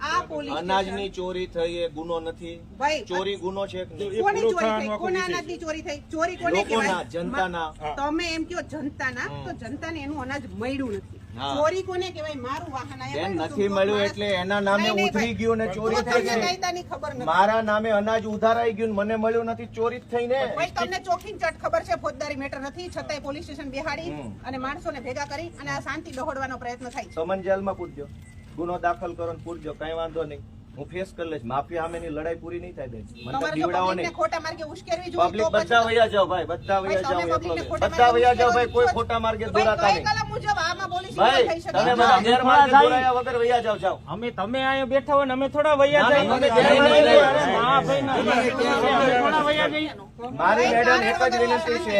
અનાજની ચોરી થઈ એ ગુનો નથી. ચોરી ગુનો છે કે નહીં? એ કોની ચોરી થઈ? કોના અનાજની ચોરી થઈ? ચોરી કોને કહેવાય? જનતાના. તમે એમ કહો જનતાના તો જનતાને એનું અનાજ મળ્યું નથી. ચોરી કોને કહેવાય? મારું વાહન આયા બેન મળ્યું નથી મળ્યું એટલે એના નામે નહીં, નહીં, ઉતરી ભાઈ. ગયું ને ચોરી થઈ ગઈ. કાયદાની ખબર નથી. મારા નામે અનાજ ઉધારાઈ ગયું ને મને મળ્યું નથી ચોરી જ થઈ ને. ભાઈ તમને ચોખી ચટ ખબર છે? ફોજદારી મેટર નથી છતાંય પોલીસ સ્ટેશન બેહાડી અને માણસોને ભેગા કરી અને આ શાંતિ દોહડવાનો પ્રયત્ન થાય સમન જેલમાં પૂછજો ગુનો દાખલ કરો ને પૂછજો કઈ વાંધો નહીં. હું ફેસ કરી લઈશ. માફિયા સામેની લડાઈ પૂરી નહીં થાય બેન. મને પબ્લિકને નહીં ખોટા માર્ગે ઉશ્કેરવી જોઈએ પબ્લિક બધા વયા જાવ ભાઈ બધા વયા જાવ એકલો બધા વયા જાવ ભાઈ કોઈ ખોટા માર્ગે દોરાતા નહીં. કલમ મુજબ આમાં પોલીસ ભાઈ તમે બધા ગેરમાર્ગે દોરાયા વગર વયા જાઓ જાઓ. અમે તમે અહીંયા બેઠા હોય ને અમે થોડા વૈયા ના, અમે નહીં, નહીં, જઈએ. નહીં, અરે, ના, ભાઈ, ના, અમે થોડા વૈયા જઈએ. મારી મેડમ એક જ વિનંતી છે.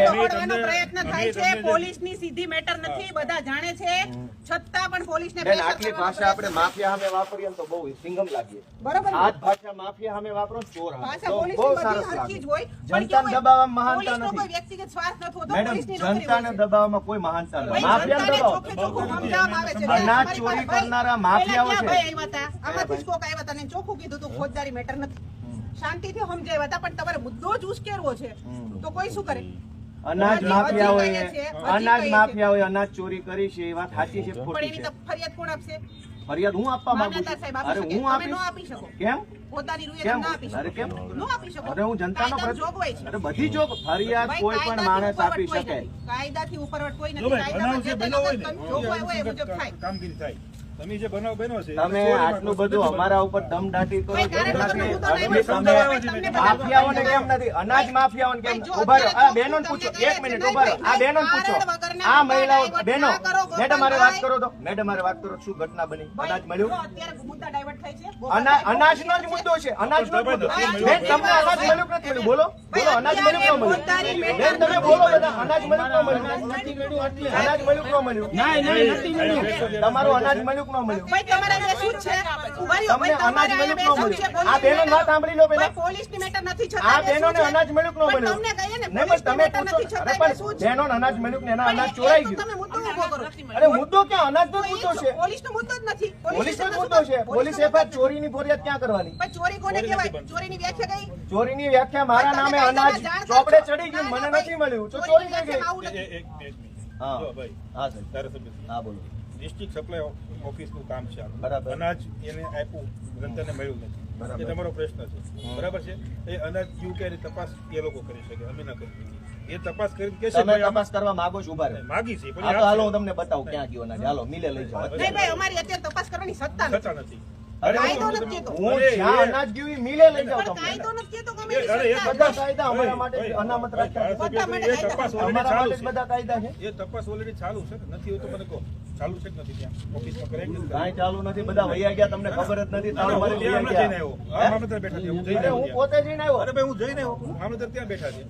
પ્રયત્ન થાય છે. પોલીસની સીધી મેટર નથી. બધા જાણે છે. છતાં પણ પોલીસને આટલી ભાષા આપણે માફિયા સામે વાપરીએ તો બહુ સિંગમ લાગીએ. બરોબર? આ ભાષા માફિયા સામે વાપરો ચોર ભાષા તો બહુ સરસ લાગે હોય જનતાને દબાવવામાં મહાનતા પોલીસનો કોઈ વ્યક્તિગત સ્વાર્થ નથી હોતો, પોલીસની નોકરી જનતાને દબાવવામાં કોઈ મહાનતા નથી. ભાઈ, માફિયાને જનતાને દબાવો. ચોખ્ખે ચોખ્ખું સમજાવવામાં આવે છે. અનાજ ચોરી કરનારા માફિયાઓ છે. ક્યાં ભાઈ આવ્યા હતા? આમાંથી જ કોક આવ્યા હતા ચોખ્ખું કીધું તું ફોજદારી મેટર નથી. શાંતિથી સમજાવ્યા હતા પણ તમારે મુદ્દો જ ઉશ્કેરવો છે. તો કોઈ શું કરે? અનાજ માફિયાઓએ હજી અનાજ. માફિયાઓએ અનાજ ચોરી કરી છે એ વાત સાચી છે ખોટી છે. ફરિયાદ કોણ આપશે? ફરિયાદ હું આપવા માંગુ છું? આપી અરે શકે. હું આપી કેમ? પોતાની રૂએ કેમ? ના આપી શકો. અરે કેમ? ન આપી શકો. અરે હું જનતાનો અરે બધી જોગ ફરિયાદ કોઈ પણ માણસ આપી શકે. કાયદાથી ઉપરવટ કોઈ નથી. મુજબ કામગીરી થાય. તમે જે બનાવ બન્યો છે તમે આટલું બધું અમારા ઉપર કરો મુદ્દો આટલી નહીં, તમે માફિયાઓને કેમ નથી? અનાજ માફિયાઓને કેમ ઊભા રહો. આ બહેનો તમને પૂછો. એક મિનિટ ઊભા રહો. આ બહેનો પૂછો. આ મહિલાઓ બહેનો મેડમ મારે વાત કરો તો. મેડમ મારે વાત કરો શું ઘટના બની? અનાજ મળ્યું? જો અત્યારે મુદ્દા divert થાય છે. અના- ગોપાલભાઈ જ મુદ્દો છે. અનાજ નો મુદ્દો બેન તમને અનાજ મળ્યું કે નથી મળ્યું? બોલો. બોલો અનાજ મળ્યું કે ન મળ્યું? બેન તમે બોલો બધા અનાજ મળ્યું કે ન મળ્યું? અનાજ મળ્યું કે ન મળ્યું? ના નહીં નથી મળ્યું તમારું અનાજ મળ્યું. ન મળ્યો. ભાઈ, તમારા જે શું છે? ઊભા રહ્યો. તમને ભાઈ, અનાજ મળ્યું ન? મળ્યું? આ બેનો વાત સાંભળી લો પહેલા પોલીસની મેટર નથી છતાં આ બેનો ને અનાજ મળ્યું ન મળ્યું? તમને કહીએ ને, નહીં, પણ તમે પૂછો. અરે પણ બેનો ને અનાજ મળ્યું ને એના અનાજ ચોરાઈ ગયું. તમે મુદ્દો ઊભો કરો. અરે મુદ્દો કે અનાજ નો મુદ્દો છે. પોલીસનો મુદ્દો જ નથી. પોલીસ નો મુદ્દો છે. પોલીસ એફઆઈઆર મુદ્દો ચોરીની ફરિયાદ ક્યાં કરવાની? પણ ચોરી કોને કહેવાય? ચોરીની વ્યાખ્યા કઈ? ચોરીની વ્યાખ્યા મારા નામે અનાજ ચોપડે ચડી ગયું મને નથી મળ્યું. તો ચોરી થઈ ગઈ. એક મિનિટ. હા. ભાઈ. હા સર હા બોલો. ડિસ્ટ્રિક્ટ સપ્લાય ઓફિસનું કામ છે બરાબર. અનાજ એને આપ્યું જનતાને મળ્યું નથી. એ તમારો પ્રશ્ન છે. બરાબર છે? એ અનાજ યુ કે તપાસ એ લોકો કરી શકે અમે ના કરી શકીએ. એ તપાસ કરી કે તમે તપાસ કરવા માંગો છો ઊભા રહે. માગી છે પણ હાલો હું તમને બતાવું ક્યાં ગયો અનાજ. હાલો મિલે લઈ જાઓ. નહીં ભાઈ અમારી અત્યારે તપાસ કરવાની સત્તા સત્તા નથી. કાયદા અમારા માટે ભાઈ, અનામત ભાઈ, રાખ્યા છે. ધારાસભ્ય એ તપાસ already અમારા ચાલુ માટે જ છે. બધા કાયદા છે? એ તપાસ ઓલરેડી ચાલુ છે. નથી એવું તો મને કહો. ચાલુ છે કે નથી ત્યાં ઓફિસમાં કરે કે? કાંઈ ચાલુ નથી બધા વૈયા ગયા તમને ખબર જ નથી તાળું હું મારી જઈને. આવ્યો. મામલતદાર બેઠા છે. હું જઈને આવ્યો અરે ભાઈ હું જઈને આવ્યો. મામલતદાર ત્યાં બેઠા છે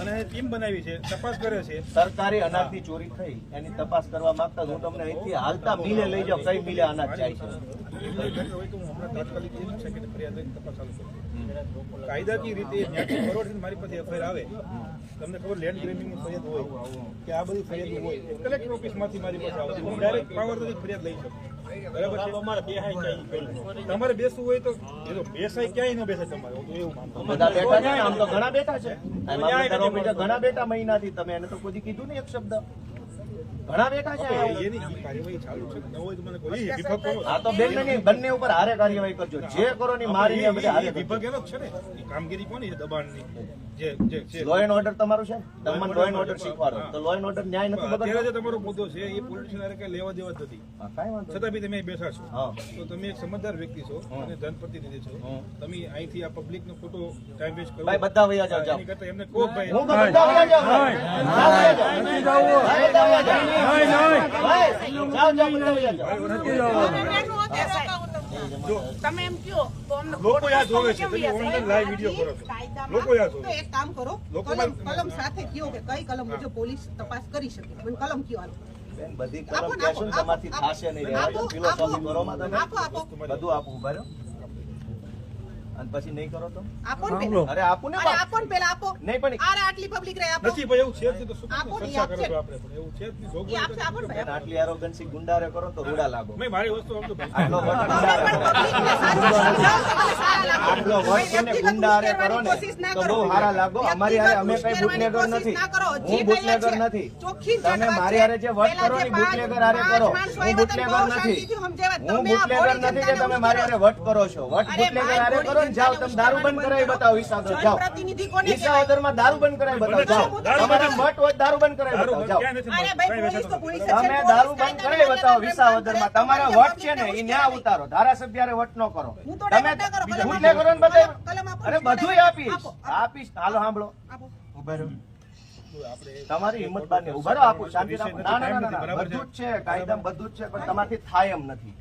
અને ટીમ બનાવી છે તપાસ કરે છે. સરકારી અનાજની ચોરી થઈ એની તપાસ કરવા માંગતા હું તમને અહીંથી હાલતા મિલે લઈ જાઉં કઈ મિલે અનાજ જાય છે. કાયદાકીય રીતે ફોરવર્ડ મારી પાસે એફઆઈઆર આવે. તમને ખબર લેન્ડ ગ્રેબિંગની ફરિયાદ હોય કે આ બધી ફરિયાદ હોય કલેક્ટર ઓફિસમાંથી મારી પાસે આવે. હું ડાયરેક્ટ પાવરથી ફરિયાદ લઈ શકું. તમારે બેસવું હોય તો બેસાય ક્યાંય ન બેસાય તમારે હું તો એવું માનતો બધા બેઠા છે? આમ તો ઘણા બેઠા છે. ઘણા બેઠા મહિનાથી. તમે એને તો કોઈ કીધું નહીં એક શબ્દ. ઘણા બેઠા છે ન? આ તો બેન ને બંને ઉપર હારે કાર્યવાહી કરજો. જે કરો ની મારી ને હારે વિભાગ એનો છે ને. કામગીરી કોની? છે દબાણની. જે જે લો એન્ડ ઓર્ડર તમારું છે? તમને લો એન્ડ ઓર્ડર શીખવાડો. તો લો એન્ડ ઓર્ડર ન્યાય નથી બગડતો? જે તમારો મુદ્દો છે એ પોલિટિશિયન હારે કઈ લેવા દેવા જ નથી. વાંધો છતાં બી તમે બેઠા છો. હા. તો તમે એક સમજદાર વ્યક્તિ છો અને જનપ્રતિનિધિ છો. તમે અહીંથી આ પબ્લિક નો ખોટો ટાઈમ વેસ્ટ કરો. ભાઈ બધા વયા જાઓ જાઓ. એમને કહો ભાઈ હું બધા વયા જાઉં. તમે એમ એક કામ કરો કલમ સાથે કયો કે કઈ કલમ મુજબ પોલીસ તપાસ કરી શકે કલમ કયો હાલો બધી આપો ઊભા રહ્યો. અને પછી નહીં કરો તો? આપો ને અરે આપો ને આપો ને પેલા આપો. નહીં પણ અરે આટલી પબ્લિક રહે આપો. નથી ભાઈ એવું છે તો શું આપો ને. છો. આપણે પણ. એવું છે જ નહીં. આપો ને ભાઈ. આટલી એરોગન્સી ગુંડારે કરો તો રૂડા લાગો. મેં મારી વસ્તુ આપજો ભાઈ. આટલો. આટલો વટ છે ગુંડારે કરો ને તો બહુ સારા લાગો. અમારી હારે અમે કઈ બુટલેગર નથી. ના કરો. જે હું બુટલેગર નથી. તમે મારી હારે જે વટ કરો ને બુટલેગર હારે કરો. હું બુટલેગર નથી. હું તમે બુટલેગર નથી કે તમે મારી હારે વટ કરો છો. વટ બુટલેગર હારે કરો ને જાઓ તમે દારૂ બંધ કરાવી બતાવો વિસાદર જાઓ. જનપ્રતિનિધિ માં દારૂ બંધ કરાવી બતાવો જાઓ. તમારે બંધ- હોય દારૂ બંધ કરાવી બતાવો જાઓ. તમે દારૂ બંધ કરાવી બતાવો વિસાવદરમાં તમારે વટ છે ને એ ન્યા ઉતારો. ધારાસભ્ય વટ નો કરો. તમે ડાયરેક્ટ કરો, ને આપો. બધા અરે બધું આપીશ આપો, આપો. આપીશ. હાલો સાંભળો ઊભા તમારી હિંમત બારની ઊભા રહો આપું. શાંતિ રાખો. ના ના ના, ના ના. બધું જ છે કાયદા બધું જ છે પણ તમારથી થાય એમ નથી.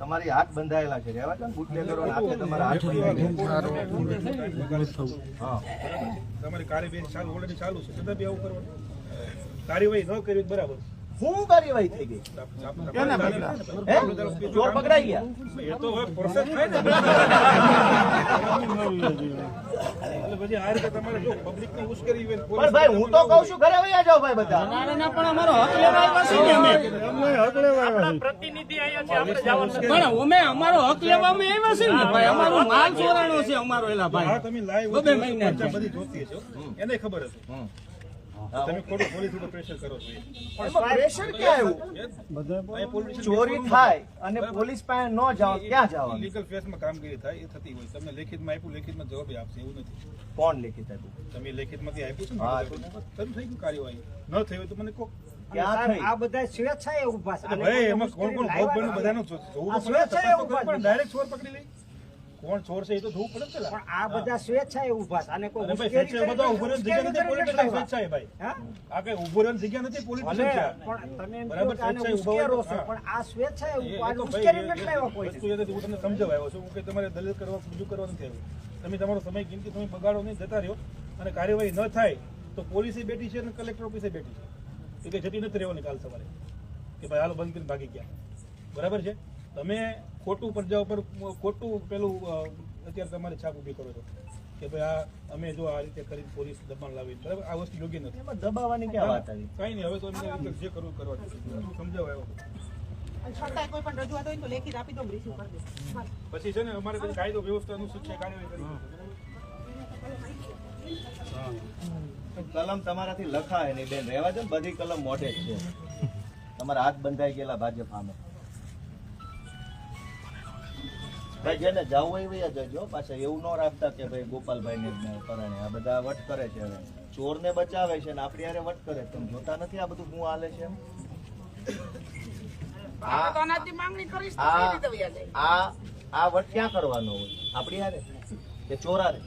તમારી હાથ બંધાયેલા છે. રહેવા દો બુટલેગરો હાથે તમારા હાથ બંધાયેલા તમારી કાર્યવાહી ચાલુ ઓલરેડી ચાલુ છે. છતાં બી આવું કરવાનું. કાર્યવાહી ન કરવી બરાબર. શું કાર્યવાહી થઈ ગઈ. હે? ચોર પકડાઈ ગયા. એ તો હવે પ્રોસેસ થાય ને. એટલે પછી આ રીતે તમારે જો પબ્લિકને ઉશ્કેરવી હોય પણ ભાઈ હું તો કહું છું ઘરે વયા જાઓ ભાઈ બધા. ના, ના, પણ અમારો હક લેવા આવ્યા છીએ ને અમે. પ્રતિનિધિ અહીંયા છે આપણે જવાનું પણ અમે અમારો હક લેવા અમે આવ્યા છીએ ને ભાઈ. અમારો માલ ચોરાણો છે અમારો એલા આ ભાઈ તમે લાઈવ બબે મહિના બધી જોતી હશો. એને ખબર હશે. તમે ખોટું પોલીસ ઉપર પ્રેશર કરો છો. એ. પ્રેશર ક્યાં આવ્યું? ચોરી થાય અને પોલીસ પાસે ન જાઓ ક્યાં જવાનું? લીગલ ફેસમાં કામગીરી થાય એ થતી હોય. તમને લેખિતમાં આપ્યું લેખિતમાં જવાબ આપશે એવું નથી. કોણ લેખિત આપ્યું? તમે લેખિતમાંથી આપ્યું છે ને? તમે થઈ ગયું કાર્યવાહી. ન થઈ હોય તો મને કહો. આ બધા સ્વેચ્છાએ ઊભા છે. ભાઈ એમાં કોણ કોણ ભોગ બન્યું? બધાનું જોવું. ડાયરેક્ટ ચોર પકડી લઈ. કોણ ચોર છે એ તો જોવું પડે ને પણ આ બધા સ્વેચ્છાએ ઊભા છે. આને કોઈ મુશ્કેલી બધા ઊભો રહેવાની જગ્યા નથી, પોલીસ સ્વેચ્છાએ ભાઈ. હા? આ કઈ ઊભો રહેવાની જગ્યા નથી, પોલીસ પણ તમે બરાબર, સ્વેચ્છાએ હોય છો, પણ આ સ્વેચ્છાએ એ- આ ભાઈ, નથી લાવ્યા કોઈ. વસ્તુ એટલે હું તમને સમજાવવા છું. હું કે તમારે દલીલ કરવા બીજું કરવા નથી આવ્યો તમે તમારો સમય કિંમતી તમે બગાડો નહીં જતા રહ્યો અને કાર્યવાહી ન થાય તો પોલીસે બેઠી છે અને કલેક્ટર ઓફિસે બેઠી છે એ કે જતી નથી રહેવાની કાલ સવારે કે ભાઈ હાલો બંધ કરીને ભાગી ગયા બરાબર છે તમે ખોટું પ્રજા ઉપર ખોટું પેલું અત્યારે તમારે છાપ ઊભી કરો છો. કે ભાઈ આ અમે જો આ રીતે કરીને પોલીસ દબાણ લાવી બરાબર? આ વસ્તુ યોગ્ય નથી. એમાં દબાવવાની ક્યાં વાત આવી? કઈ નહીં હવે તો અમને જે કરવું કરવા કરવાનું સમજાવ આવ્યો અને છતાંય કોઈ પણ રજૂઆત હોય ને તો લેખિત આપી દો રિસીવ કરી દો હા. પછી છે ને અમારે કાયદો વ્યવસ્થાનું અનુસાર છે કાર્યવાહી કરી કલમ તમારાથી લખાય નહીં બેન. રહેવા છે ને બધી કલમ મોઢે જ છે. તમારા હાથ બંધાઈ ગયેલા ભાજપ સામે. ભાઈ જેને જવું હોય વયા જજો પાછા એવું ન રાખતા કે ભાઈ ગોપાલભાઈ ને પરાણે. આ બધા વટ કરે છે હવે. ચોર ને બચાવે છે ને આપણી હારે વટ કરે છે. તમે જોતા નથી આ બધું હું હાલે છે આ વટ ક્યાં કરવાનો હોય? આપણી હારે? કે ચોર હારે?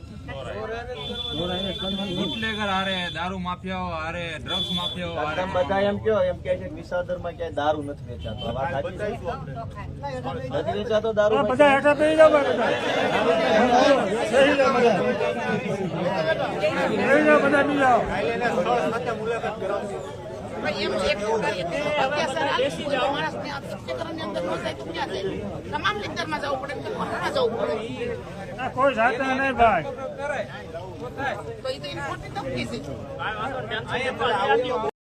બુટલેગર હારે દારૂ માફિયાઓ હારે ડ્રગ્સ માફિયાઓ હારે. બધા એમ કયો એમ કહે છે કે વિસાવદરમાં ક્યાંય દારૂ નથી વેચાતો. આ વાત સાચી છે? નથી વેચાતો દારૂ બધા હેઠા જાઓ ભાઈ બધા. બધા બેસી જાઓ મુલાકાત બી તમામ લેક્ચરમાં જવું પડે કે જવું પડે? કોઈ સાથે નહીં ભાઈ. તો એ તો છે.